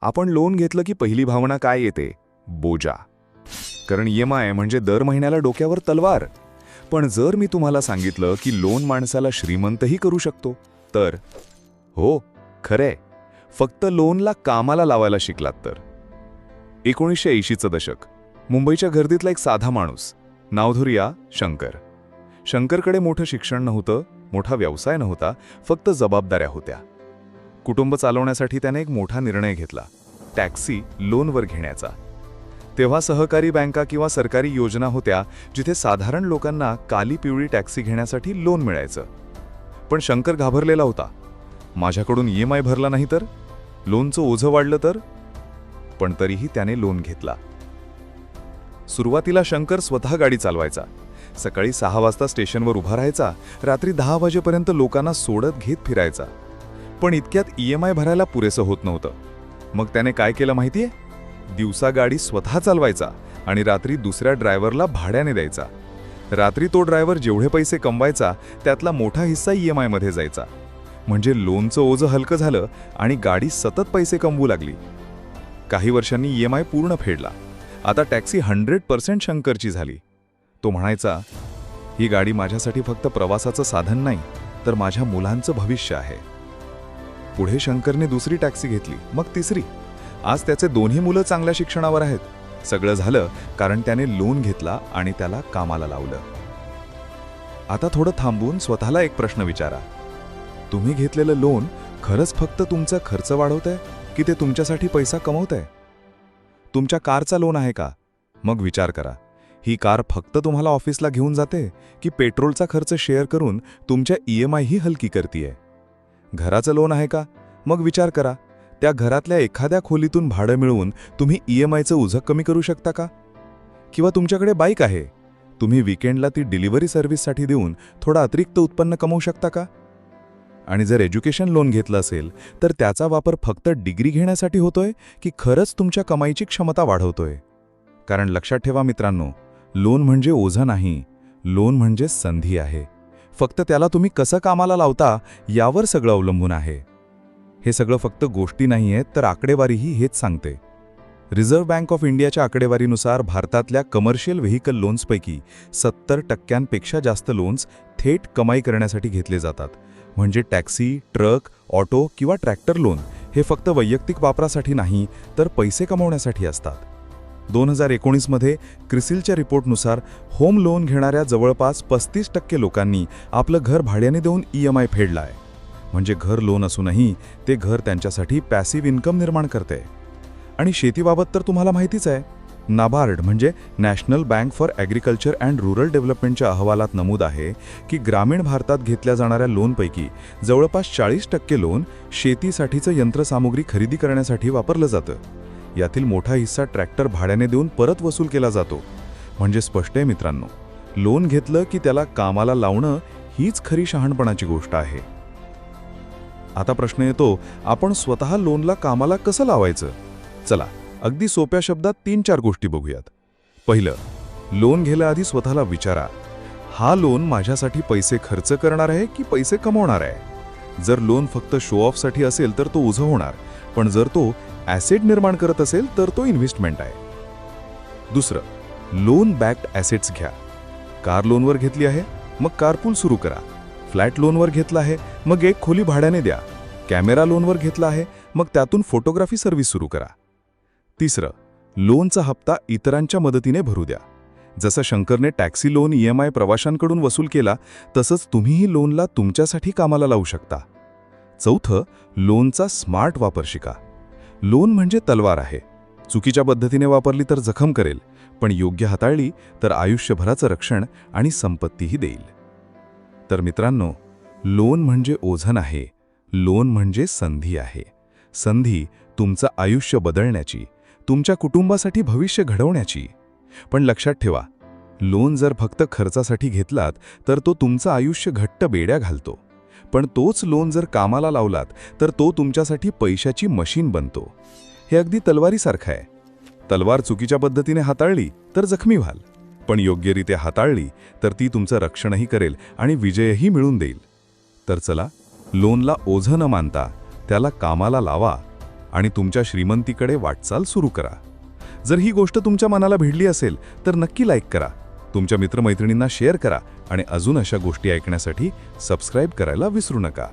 आपण लोन घेतलं की पहिली भावना काय येते? बोजा. कारण ई एम आय म्हणजे दर महिन्याला डोक्यावर तलवार. पण जर मी तुम्हाला सांगितलं की लोन माणसाला श्रीमंतही करू शकतो तर? हो खरे फक्त लोनला कामाला लावायला शिकलात तर. एकोणीसशे ऐंशीचं दशक. मुंबईच्या गर्दीतला एक साधा माणूस. नावधुरिया शंकर. शंकरकडे मोठं शिक्षण नव्हतं मोठा व्यवसाय नव्हता फक्त जबाबदाऱ्या होत्या. कुटुंब चालवण्यासाठी त्याने एक मोठा निर्णय घेतला टॅक्सी लोनवर घेण्याचा. तेव्हा सहकारी बँका किंवा सरकारी योजना होत्या जिथे साधारण लोकांना काली पिवळी टॅक्सी घेण्यासाठी लोन मिळायचं. पण शंकर घाबरलेला होता. माझ्याकडून ई एम आय भरला नाही तर? लोनचं ओझं वाढलं तर? पण तरीही त्याने लोन घेतला. सुरुवातीला शंकर स्वतः गाडी चालवायचा. सकाळी सहा वाजता स्टेशनवर उभा राहायचा रात्री दहा वाजेपर्यंत लोकांना सोडत घेत फिरायचा. पण इतक्यात ई एम आय भरायला पुरेसं होत नव्हतं. मग त्याने काय केलं माहितीये? दिवसा गाडी स्वतः चालवायचा आणि रात्री दुसऱ्या ड्रायव्हरला भाड्याने द्यायचा. रात्री तो ड्रायव्हर जेवढे पैसे कमवायचा त्यातला मोठा हिस्सा ई एम आयमध्ये जायचा. म्हणजे लोनचं ओझं हलकं झालं आणि गाडी सतत पैसे कमवू लागली. काही वर्षांनी ई एम आय पूर्ण फेडला. आता टॅक्सी हंड्रेड पर्सेंट शंकरची झाली. तो म्हणायचा ही गाडी माझ्यासाठी फक्त प्रवासाचं साधन नाही तर माझ्या मुलांचं भविष्य आहे. पुढे शंकरने दुसरी टॅक्सी घेतली मग तिसरी. आज त्याचे दोन्ही मुलं चांगल्या शिक्षणावर आहेत. सगळं झालं कारण त्याने लोन घेतला आणि त्याला कामाला लावलं. आता थोडं थांबून स्वतःला एक प्रश्न विचारा. तुम्ही घेतलेलं लोन खरंच फक्त तुमचा खर्च वाढवत आहे की ते तुमच्यासाठी पैसा कमवत आहे तुमच्या कारचा लोन आहे का? मग विचार करा. ही कार फक्त तुम्हाला ऑफिसला घेऊन जाते की पेट्रोलचा खर्च शेअर करून तुमच्या ई एम आय ही हलकी करतीये? घराचं लोन आहे का? मग विचार करा. त्या घरातल्या एखाद्या खोलीतून भाडं मिळवून तुम्ही ई एम आयचं उझक कमी करू शकता का? किंवा तुमच्याकडे बाईक आहे. तुम्ही विकेंडला ती डिलिव्हरी सर्व्हिससाठी देऊन थोडं अतिरिक्त उत्पन्न कमवू शकता का? आणि जर एज्युकेशन लोन घेतलं असेल तर त्याचा वापर फक्त डिग्री घेण्यासाठी होतोय की खरंच तुमच्या कमाईची क्षमता वाढवतोय? कारण लक्षात ठेवा मित्रांनो लोन म्हणजे ओझं नाही लोन म्हणजे संधी आहे. फक्त त्याला तुम्ही कसं कामाला लावता यावर सगळं अवलंबून आहे. हे सगळं फक्त गोष्टी नाही आहेत तर आकडेवारीही हेच सांगते. रिझर्व्ह बँक ऑफ इंडियाच्या आकडेवारीनुसार भारतातल्या कमर्शियल व्हेकल लोन्सपैकी सत्तर टक्क्यांपेक्षा जास्त लोन्स थेट कमाई करण्यासाठी घेतले जातात. म्हणजे टॅक्सी ट्रक ऑटो किंवा ट्रॅक्टर लोन हे फक्त वैयक्तिक वापरासाठी नाही तर पैसे कमवण्यासाठी असतात. दोन हजार एकोणीसमध्ये क्रिसिलच्या रिपोर्टनुसार होम लोन घेणाऱ्या जवळपास पस्तीस टक्के लोकांनी आपलं घर भाड्याने देऊन ई एम आय फेडला आहे म्हणजे घर लोन असूनही ते घर त्यांच्यासाठी पॅसिव्ह इन्कम निर्माण करते. आणि शेतीबाबत तर तुम्हाला माहितीच आहे. नाबार्ड म्हणजे national bank for agriculture and rural डेव्हलपमेंटच्या अहवालात नमूद आहे की ग्रामीण भारतात घेतल्या जाणाऱ्या लोनपैकी जवळपास चाळीस टक्के लोन शेतीसाठीचं यंत्रसामुग्री खरेदी करण्यासाठी वापरलं जातं. यातील मोठा हिस्सा ट्रॅक्टर भाड्याने देऊन परत वसूल केला जातो. म्हणजे स्पष्ट आहे मित्रांनो लोन घेतलं की त्याला कामाला लावणं हीच खरी शहाणपणाची गोष्ट आहे. आता प्रश्न येतो आपण स्वतः लोनला कामाला कसं लावायचं? चला अगदी सोप्या शब्दात तीन चार गोष्टी बघूयात. पहिलं लोन घेण्याआधी स्वतःला विचारा हा लोन माझ्यासाठी पैसे खर्च करणार आहे की पैसे कमवणार आहे? जर लोन फक्त शो ऑफसाठी असेल तर तो उझं होणार पण जर तो ॲसेट निर्माण करत असेल तर तो इन्व्हेस्टमेंट आहे. दुसरं लोन बॅक्ड ॲसेट्स घ्या. कार लोनवर घेतली आहे मग कारपूल सुरू करा. फ्लॅट लोनवर घेतला आहे मग एक खोली भाड्याने द्या. कॅमेरा लोनवर घेतला आहे मग त्यातून फोटोग्राफी सर्व्हिस सुरू करा. तिसरं लोनचा हप्ता इतरांच्या मदतीने भरू द्या. जसं शंकरने taxi loan E M I प्रवाशांकडून वसूल केला तसंच तुम्हीही लोनला तुमच्यासाठी कामाला लावू शकता. चौथं लोनचा स्मार्ट वापर शिका. लोन म्हणजे तलवार आहे. चुकीच्या पद्धतीने वापरली तर जखम करेल पण योग्य हाताळली तर आयुष्यभराचं रक्षण आणि संपत्तीही देईल. तर मित्रांनो लोन म्हणजे ओझन आहे लोन म्हणजे संधी आहे. संधी तुमचं आयुष्य बदलण्याची तुमच्या कुटुंबासाठी भविष्य घडवण्याची. पण लक्षात ठेवा लोन जर फक्त खर्चासाठी घेतलात तर तो तुमचं आयुष्य घट्ट बेड्या घालतो. पण तोच लोन जर कामाला लावलात तर तो तुमच्यासाठी पैशाची मशीन बनतो. हे अगदी तलवारीसारखं आहे. तलवार चुकीच्या पद्धतीने हाताळली तर जखमी व्हाल. पण योग्यरित्या हाताळली तर ती तुमचं रक्षणही करेल आणि विजयही मिळून देईल. तर चला लोनला ओझं न मानता त्याला कामाला लावा आणि तुमच्या श्रीमंतीकडे वाटचाल सुरू करा. जर ही गोष्ट तुमच्या मनाला भिडली असेल तर नक्की लाईक करा. तुमच्या मित्रमैत्रिणींना शेअर करा आणि अजून अशा गोष्टी ऐकण्यासाठी सबस्क्राईब करायला विसरू नका.